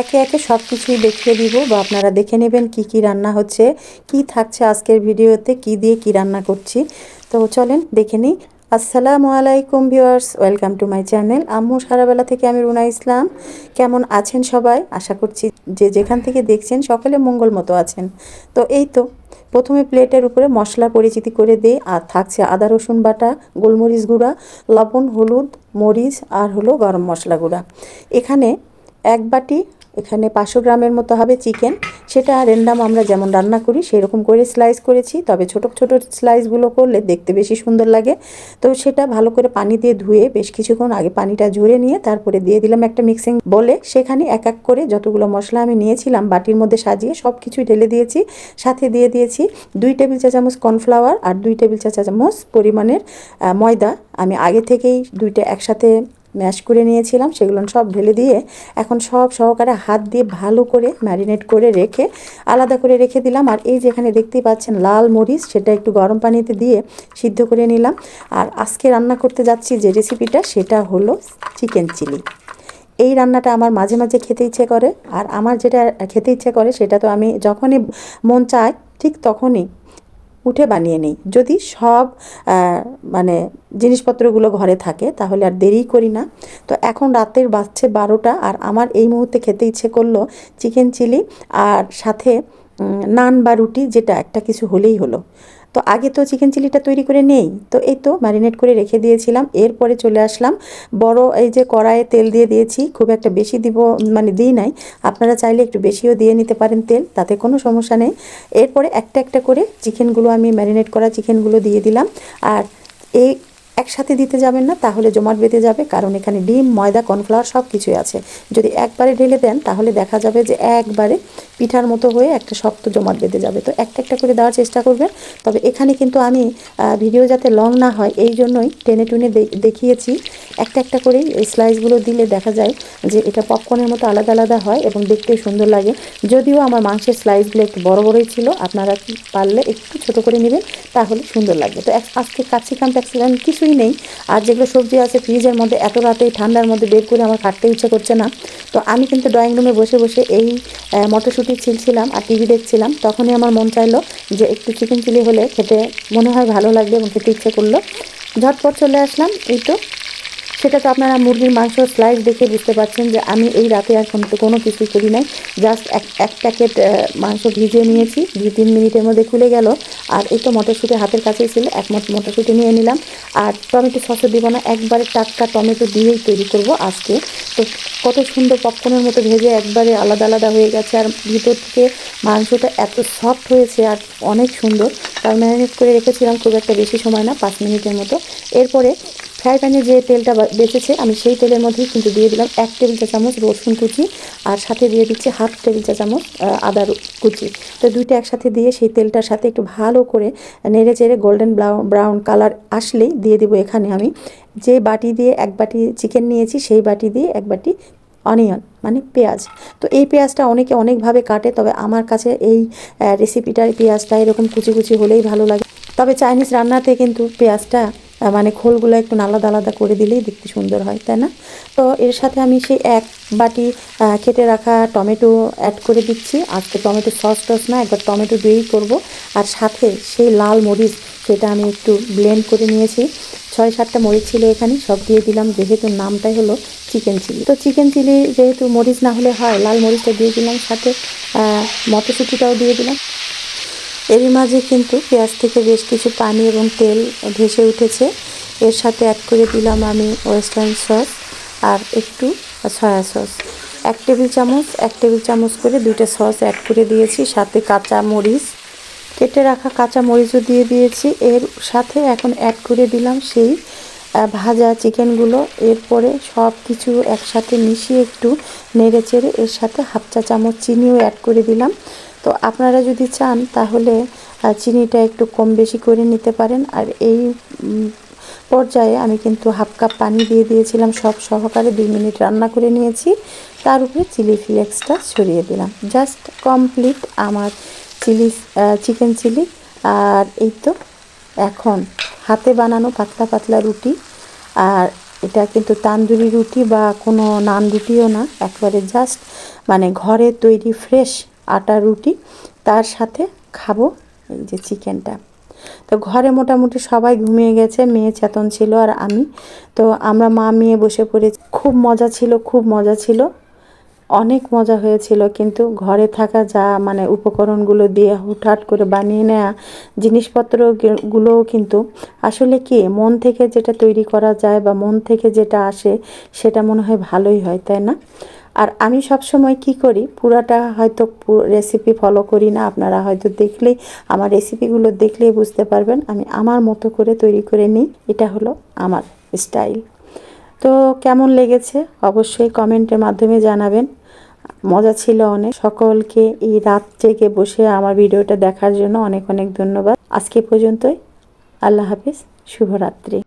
একে একে সব কিছুই দেখিয়ে দিব বা আপনারা দেখে নেবেন কি কি রান্না হচ্ছে, কি থাকছে আজকের ভিডিওতে, কি দিয়ে কি রান্না করছি। তো চলেন দেখে নিই। আসসালামু আলাইকুম viewers, welcome to my channel. আম্মু সারাবেলা থেকে আমি রুনা ইসলাম। কেমন আছেন সবাই? আশা করছি যে যেখান থেকে দেখছেন সকলে মঙ্গল মতো আছেন। তো এই তো, প্রথমে প্লেটের উপরে মশলা পরিচিতি করে দিই। আর থাকছে আদা, রসুন বাটা, গোলমরিচ গুঁড়া, লবণ, হলুদ, মরিচ, আর হলো গরম মশলা গুঁড়া। এখানে এক বাটি এখানে পাঁচশো গ্রামের মতো হবে চিকেন। সেটা র্যান্ডাম আমরা যেমন রান্না করি, সেরকম করে স্লাইস করেছি। তবে ছোট ছোট স্লাইসগুলো করলে দেখতে বেশি সুন্দর লাগে। তো সেটা ভালো করে পানি দিয়ে ধুয়ে বেশ কিছুক্ষণ আগে পানিটা ঝরে নিয়ে তারপরে দিয়ে দিলাম একটা মিক্সিং বলে সেখানে এক এক করে যতগুলো মশলা আমি নিয়েছিলাম, বাটির মধ্যে সাজিয়ে সব কিছুই ঢেলে দিয়েছি। সাথে দিয়ে দিয়েছি দুই টেবিল চা চামচ কর্নফ্লাওয়ার আর দুই টেবিল চা চামচ পরিমাণের ময়দা। আমি আগে থেকেই দুইটা একসাথে ম্যাশ করে নিয়েছিলাম, সেগুলো সব ঢেলে দিয়ে এখন সব সহকারে হাত দিয়ে ভালো করে ম্যারিনেট করে রেখে আলাদা করে রেখে দিলাম। আর এই যেখানে দেখতেই পাচ্ছেন লাল মরিচ, সেটা একটু গরম পানিতে দিয়ে সিদ্ধ করে নিলাম। আর আজকে রান্না করতে যাচ্ছি যে রেসিপিটা সেটা হলো চিকেন চিলি এই রান্নাটা আমার মাঝে মাঝে খেতে ইচ্ছে করে, আর আমার যেটা খেতে ইচ্ছে করে, সেটা তো আমি যখনই মন চায়, ঠিক তখনই উঠে বানিয়ে নিই। যদি সব মানে জিনিসপত্রগুলো ঘরে থাকে, তাহলে আর দেরি করি না। তো এখন রাতের বাজছে বারোটা আর আমার এই মুহূর্তে খেতে ইচ্ছে করল চিকেন চিলি আর সাথে নান বা রুটি, যেটা একটা কিছু হলেই হলো। তো আগে তো চিকেন চিলিটা তৈরি করে নেই। তো এই তো ম্যারিনেট করে রেখে দিয়েছিলাম। এরপরে চলে আসলাম। বড় এই যে কড়াইয়ে তেল দিয়ে দিয়েছি। খুব একটা বেশি দিব মানে দিই নাই। আপনারা চাইলে একটু বেশিও দিয়ে নিতে পারেন তেল, তাতে কোনো সমস্যা নেই। এরপরে একটা একটা করে চিকেনগুলো আমি ম্যারিনেট করা চিকেনগুলো দিয়ে দিলাম। আর এই একসাথে দিতে যাবেন না, তাহলে জমাট বেঁধে যাবে, কারণ এখানে ডিম, ময়দা, কর্নফ্লাওয়ার সব কিছুই আছে। যদি একবারে ঢেলে দেন, তাহলে দেখা যাবে যে একবারে পিঠার মতো হয়ে একটা শক্ত জমাট বেঁধে যাবে। তো একটা একটা করে দেওয়ার চেষ্টা করবেন। তবে এখানে কিন্তু আমি ভিডিও যাতে লং না হয় এই জন্যই টেনে টুনে দেখিয়েছি। একটা একটা করে এই স্লাইসগুলো দিলে দেখা যায় যে এটা পপকর্নের মতো আলাদা আলাদা হয় এবং দেখতে সুন্দর লাগে। যদিও আমার মাংসের স্লাইসগুলো একটু বড় বড়ই ছিল আপনারা পারলে একটু ছোট করে নেবেন তাহলে সুন্দর লাগবে। তো আজকে ক্যাপসিকাম ট্যাক্সিকাম কিছুই নেই। আর যেগুলো সবজি আছে ফ্রিজের মধ্যে এত রাতে ঠান্ডার মধ্যে বের করে আমার কাটতে ইচ্ছে করছে না। তো আমি কিন্তু ড্রয়িং রুমে বসে বসে এই আহ, মটরশুঁটি ছিলছিলাম আর টিভি দেখছিলাম, তখনই আমার মন চাইলো যে একটু চিকেন চিলি হলে খেতে মনে হয় ভালো লাগবে এবং খেতে ইচ্ছে করল। ঝটপট চলে আসলাম, এই তো। সেটা তো আপনারা মুরগির মাংস স্লাইস দেখে বুঝতে পারছেন যে আমি এই রাতে এখন তো কোনো কিছুই করি নাই। জাস্ট এক এক প্যাকেট মাংস ভিজিয়ে নিয়েছি। দুই তিন মিনিটের মধ্যে খুলে গেল। আর এই তো মটরশুঁটি হাতের কাছেই ছিল। এক মট মটরশুঁটি নিয়ে নিলাম। আর টমেটো সসও দিব না। একবারে টাটকা টমেটো দিয়েই তৈরি করব আজকে। তো কত সুন্দর পপকর্নের মতো ভেজে একবারে আলাদা আলাদা হয়ে গেছে। আর ভিতর থেকে মাংসটা এত সফট হয়েছে আর অনেক সুন্দর। তার ম্যারিনেট করে রেখেছিলাম খুব একটা বেশি সময় না, পাঁচ মিনিটের মতো। এরপরে ফ্রাই প্যানে যে তেলটা বেঁচেছে আমি সেই তেলের মধ্যেই কিন্তু দিয়ে দিলাম এক টেবিল চা চামচ রসুন কুচি আর সাথে দিয়ে দিচ্ছি হাফ টেবিল চা চামচ আদা কুচি। তো দুইটা একসাথে দিয়ে সেই তেলটার সাথে একটু ভালো করে নেড়ে চেড়ে গোল্ডেন ব্রাউন কালার আসলেই দিয়ে দিব এখানে আমি। যে বাটি দিয়ে এক বাটি চিকেন নিয়েছি, সেই বাটি দিয়ে এক বাটি অনিয়ন মানে পেঁয়াজ। তো এই পেঁয়াজটা অনেকে অনেকভাবে কাটে, তবে আমার কাছে এই রেসিপিটার পেঁয়াজটা এরকম কুচি কুচি হলেই ভালো লাগে। তবে চাইনিজ রান্নাতে কিন্তু পেঁয়াজটা মানে খোলগুলো একটু আলাদা আলাদা করে দিলেই দেখতে সুন্দর হয়, তাই না? তো এর সাথে আমি সেই এক বাটি কেটে রাখা টমেটো অ্যাড করে দিচ্ছি। আজকে টমেটো সস টস না, একবার টমেটো দিয়েই করব। আর সাথে সেই লাল মরিচ, সেটা আমি একটু ব্লেন্ড করে নিয়েছি। ছয় সাতটা মরিচ ছিল এখানে, সব দিয়ে দিলাম, যেহেতু নামটাই হলো চিকেন চিলি তো চিকেন চিলি যেহেতু মরিচ না হলে হয়, লাল মরিচটা দিয়ে দিলাম, সাথে মটরশুঁটিটাও দিয়ে দিলাম। এরই মাঝে কিন্তু পেঁয়াজ থেকে বেশ কিছু পানি এবং তেল ভেসে উঠেছে। এর সাথে অ্যাড করে দিলাম আমি ওয়েস্টার্ন সস আর একটু সয়া সস এক টেবিল চামচ, এক টেবিল চামচ করে দুইটা সস অ্যাড করে দিয়েছি, সাথে কাঁচা মরিচ কেটে রাখা কাঁচা মরিচও দিয়ে দিয়েছি। এর সাথে এখন অ্যাড করে দিলাম সেই ভাজা চিকেনগুলো। এরপরে সব কিছু একসাথে মিশিয়ে একটু নেড়ে চেড়ে এর সাথে হাফ চা চামচ চিনিও অ্যাড করে দিলাম। তো আপনারা যদি চান, তাহলে চিনিটা একটু কম বেশি করে নিতে পারেন। আর এই পর্যায়ে আমি কিন্তু হাফ কাপ পানি দিয়ে দিয়েছিলাম, সব সহকারে দুই মিনিট রান্না করে নিয়েছি। তার উপরে চিলি ফ্লেক্সটা ছড়িয়ে দিলাম। জাস্ট কমপ্লিট আমার চিলি চিকেন চিলি। আর এই তো, এখন হাতে বানানো পাতলা পাতলা রুটি। আর এটা কিন্তু তান্দুরি রুটি বা কোনো নান রুটিও না, একবারে জাস্ট মানে ঘরে তৈরি ফ্রেশ আটা, রুটি, তার সাথে খাব এই যে চিকেনটা। তো ঘরে মোটামুটি সবাই ঘুমিয়ে গেছে, মেয়ে চেতন ছিল আর আমি। তো আমরা মা, মেয়ে বসে পড়ে খুব মজা ছিল, খুব মজা ছিল। অনেক মজা হয়েছিল, কিন্তু ঘরে থাকা যা মানে উপকরণগুলো দিয়ে হুটহাট করে বানিয়ে নেওয়া জিনিসপত্রগুলোও কিন্তু আসলে কি, মন থেকে যেটা তৈরি করা যায় বা মন থেকে যেটা আসে, সেটা মনে হয় ভালোই হয়, তাই না? আর আমি সব সময় কি করি, পুরাটা হয়তো রেসিপি ফলো করি না, আপনারা হয়তো দেখলেই, আমার রেসিপিগুলো দেখলেই বুঝতে পারবেন। আমি আমার মতো করে তৈরি করে নিই, এটা হলো আমার স্টাইল তো কেমন লেগেছে? অবশ্যই কমেন্টের মাধ্যমে জানাবেন। মজা ছিল অনেক। সকলকে এই রাত জেগে বসে আমার ভিডিওটা দেখার জন্য অনেক অনেক ধন্যবাদ। আজকে পর্যন্তই। আল্লাহ হাফিজ। শুভরাত্রি।